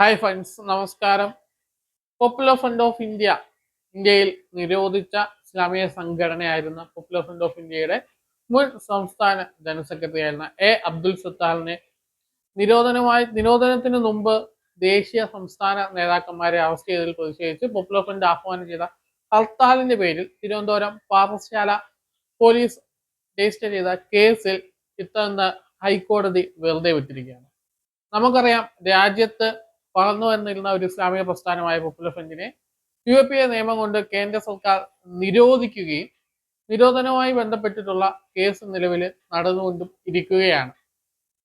Hi friends നമസ്കാരം. Popular front of India ഇന്ത്യയിൽ നിരോധിച്ച ഇസ്ലാമിക സംഘടനയായിരുന്ന പോപ്പുലർ ഫ്രണ്ട് ഓഫ് ഇന്ത്യയുടെ മുൻ സംസ്ഥാന ജനറൽ സെക്രട്ടറി ആയിരുന്ന എ അബ്ദുൽ സത്താറിനെ നിരോധനമായി നിരോധനത്തിന് മുമ്പ് ദേശീയ സംസ്ഥാന നേതാക്കന്മാരെ അറസ്റ്റ് ചെയ്തതിൽ പ്രതിഷേധിച്ച് പോപ്പുലർ ഫ്രണ്ട് ആഹ്വാനം ചെയ്ത ഹർത്താലിന്റെ പേരിൽ തിരുവനന്തപുരം പാറശാല പോലീസ് രജിസ്റ്റർ ചെയ്ത കേസിൽ ഇത്തവണ ഹൈക്കോടതി വെറുതെ വിട്ടിരിക്കുകയാണ്. നമുക്കറിയാം രാജ്യത്ത് വളർന്നു വന്നിരുന്ന ഒരു ഇസ്ലാമിക പ്രസ്ഥാനമായ പോപ്പുലർ ഫ്രണ്ടിനെ യു എ പി എ നിയമം കൊണ്ട് കേന്ദ്ര സർക്കാർ നിരോധിക്കുകയും നിരോധനവുമായി ബന്ധപ്പെട്ടിട്ടുള്ള കേസ് നിലവിൽ നടന്നുകൊണ്ടും ഇരിക്കുകയാണ്.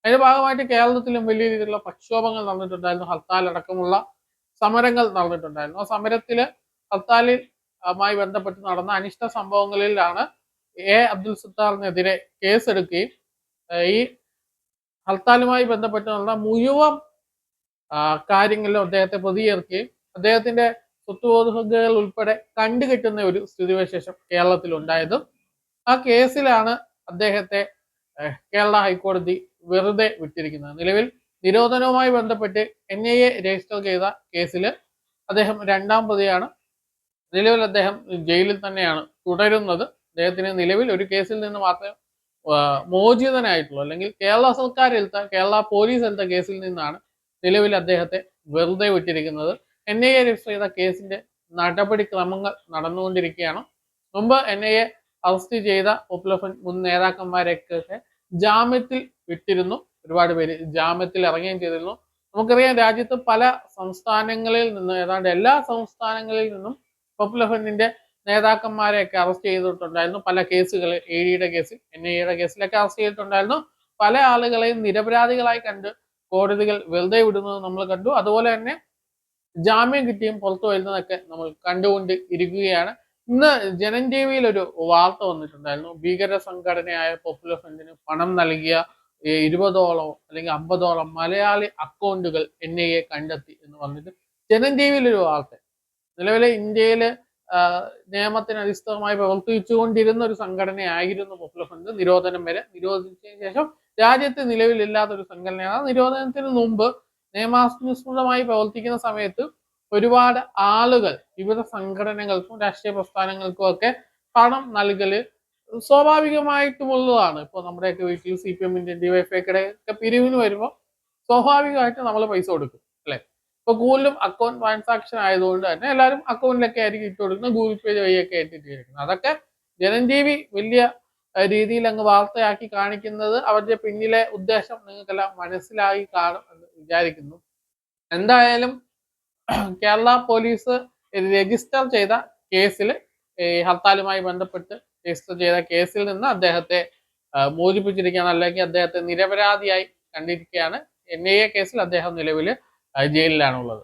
അതിന്റെ ഭാഗമായിട്ട് കേരളത്തിലും വലിയ രീതിയിലുള്ള പ്രക്ഷോഭങ്ങൾ നടന്നിട്ടുണ്ടായിരുന്നു. ഹർത്താൽ അടക്കമുള്ള സമരങ്ങൾ നടന്നിട്ടുണ്ടായിരുന്നു. ആ സമരത്തിൽ ഹർത്താലിൽ മായി ബന്ധപ്പെട്ട് നടന്ന അനിഷ്ട സംഭവങ്ങളിലാണ് എ അബ്ദുൽ സത്താറിനെതിരെ കേസെടുക്കുകയും ഈ ഹർത്താലുമായി ബന്ധപ്പെട്ട് നടന്ന മുഴുവൻ കാര്യങ്ങളിലും അദ്ദേഹത്തെ പ്രതിയേർക്കുകയും അദ്ദേഹത്തിന്റെ സ്വത്തുബോധകൾ ഉൾപ്പെടെ കണ്ടുകെട്ടുന്ന ഒരു സ്ഥിതിവിശേഷം കേരളത്തിൽ ഉണ്ടായതും ആ കേസിലാണ് അദ്ദേഹത്തെ കേരള ഹൈക്കോടതി വെറുതെ വിട്ടിരിക്കുന്നത്. നിലവിൽ നിരോധനവുമായി ബന്ധപ്പെട്ട് എൻ ഐ എ രജിസ്റ്റർ ചെയ്ത കേസിൽ അദ്ദേഹം രണ്ടാം പ്രതിയാണ്. നിലവിൽ അദ്ദേഹം ജയിലിൽ തന്നെയാണ് തുടരുന്നത്. അദ്ദേഹത്തിന് നിലവിൽ ഒരു കേസിൽ നിന്ന് മാത്രമേ മോചിതനായിട്ടുള്ളൂ. അല്ലെങ്കിൽ കേരള സർക്കാർ എടുത്ത കേരള പോലീസ് എടുത്ത കേസിൽ നിന്നാണ് നിലവിൽ അദ്ദേഹത്തെ വെറുതെ വിട്ടിരിക്കുന്നത്. എൻ ഐ എ രജിസ്റ്റർ ചെയ്ത കേസിന്റെ നടപടിക്രമങ്ങൾ നടന്നുകൊണ്ടിരിക്കുകയാണ്. മുമ്പ് എൻ ഐ എ അറസ്റ്റ് ചെയ്ത ഫ്രണ്ട് മുൻ നേതാക്കന്മാരെയൊക്കെ ജാമ്യത്തിൽ വിട്ടിരുന്നു. ഒരുപാട് പേര് ജാമ്യത്തിൽ ഇറങ്ങുകയും ചെയ്തിരുന്നു. നമുക്കറിയാം രാജ്യത്ത് പല സംസ്ഥാനങ്ങളിൽ നിന്നും ഏതാണ്ട് എല്ലാ സംസ്ഥാനങ്ങളിൽ നിന്നും പോപ്പുലർ നേതാക്കന്മാരെയൊക്കെ അറസ്റ്റ് ചെയ്തിട്ടുണ്ടായിരുന്നു. പല കേസുകൾ എ ഡിയുടെ കേസിൽ എൻ ഐ എയുടെ കേസിലൊക്കെ അറസ്റ്റ് ചെയ്തിട്ടുണ്ടായിരുന്നു. പല ആളുകളെയും നിരപരാധികളായി കണ്ട് കോടതികൾ വെറുതെ വിടുന്നത് നമ്മൾ കണ്ടു. അതുപോലെ തന്നെ ജാമ്യം കിട്ടിയും പുറത്തു വരുന്നതൊക്കെ നമ്മൾ കണ്ടുകൊണ്ട് ഇരിക്കുകയാണ്. ഇന്ന് ജനൻ ടി വിയിൽ ഒരു വാർത്ത വന്നിട്ടുണ്ടായിരുന്നു. ഭീകര സംഘടനയായ പോപ്പുലർ ഫ്രണ്ടിന് പണം നൽകിയ ഇരുപതോളം അല്ലെങ്കിൽ അമ്പതോളം മലയാളി അക്കൗണ്ടുകൾ എൻ ഐ എ കണ്ടെത്തി എന്ന് പറഞ്ഞിട്ട് ജനൻ ടി വിയിൽ ഒരു വാർത്ത. നിലവിലെ ഇന്ത്യയിലെ നിയമത്തിന് അടിസ്ഥാനമായി പ്രവർത്തിച്ചുകൊണ്ടിരുന്ന ഒരു സംഘടനയായിരുന്നു പോപ്പുലർ ഫ്രണ്ട് നിരോധനം വരെ നിരോധിച്ചതിന് ശേഷം രാജ്യത്ത് നിലവിലില്ലാത്ത ഒരു സംഘടനയാണ് നിരോധനത്തിന് മുമ്പ് നിയമാനുസൃതമായി പ്രവർത്തിക്കുന്ന സമയത്ത് ഒരുപാട് ആളുകൾ വിവിധ സംഘടനകൾക്കും രാഷ്ട്രീയ പ്രസ്ഥാനങ്ങൾക്കും ഒക്കെ പണം നൽകൽ സ്വാഭാവികമായിട്ടുമുള്ളതാണ്. ഇപ്പോൾ നമ്മുടെയൊക്കെ വീട്ടിൽ സി പി എമ്മിന്റെ ഡിവൈഫൈക്കടെ ഒക്കെ പിരിവിന് വരുമ്പോൾ സ്വാഭാവികമായിട്ട് നമ്മൾ പൈസ കൊടുക്കും അല്ലെ? ഇപ്പൊ കൂടുതലും അക്കൗണ്ട് ട്രാൻസാക്ഷൻ ആയതുകൊണ്ട് തന്നെ എല്ലാവരും അക്കൗണ്ടിലൊക്കെ ആയിരിക്കും ഇട്ട് കൊടുക്കുന്നത് ഗൂഗിൾ പേ വഴിയൊക്കെ ആയിട്ട് അതൊക്കെ ജനഞ്ജീവി വലിയ രീതിയിൽ അങ്ങ് വാർത്തയാക്കി കാണിക്കുന്നത് അവരുടെ പിന്നിലെ ഉദ്ദേശം നിങ്ങൾക്കെല്ലാം മനസ്സിലായി കാണും എന്ന് വിചാരിക്കുന്നു. എന്തായാലും കേരള പോലീസ് രജിസ്റ്റർ ചെയ്ത കേസിൽ ഹർത്താലുമായി ബന്ധപ്പെട്ട് രജിസ്റ്റർ ചെയ്ത കേസിൽ നിന്ന് അദ്ദേഹത്തെ മോചിപ്പിച്ചിരിക്കുകയാണ് അല്ലെങ്കിൽ അദ്ദേഹത്തെ നിരപരാധിയായി കണ്ടിരിക്കുകയാണ്. എൻ ഐ എ കേസിൽ അദ്ദേഹം നിലവിൽ ജയിലിലാണുള്ളത്.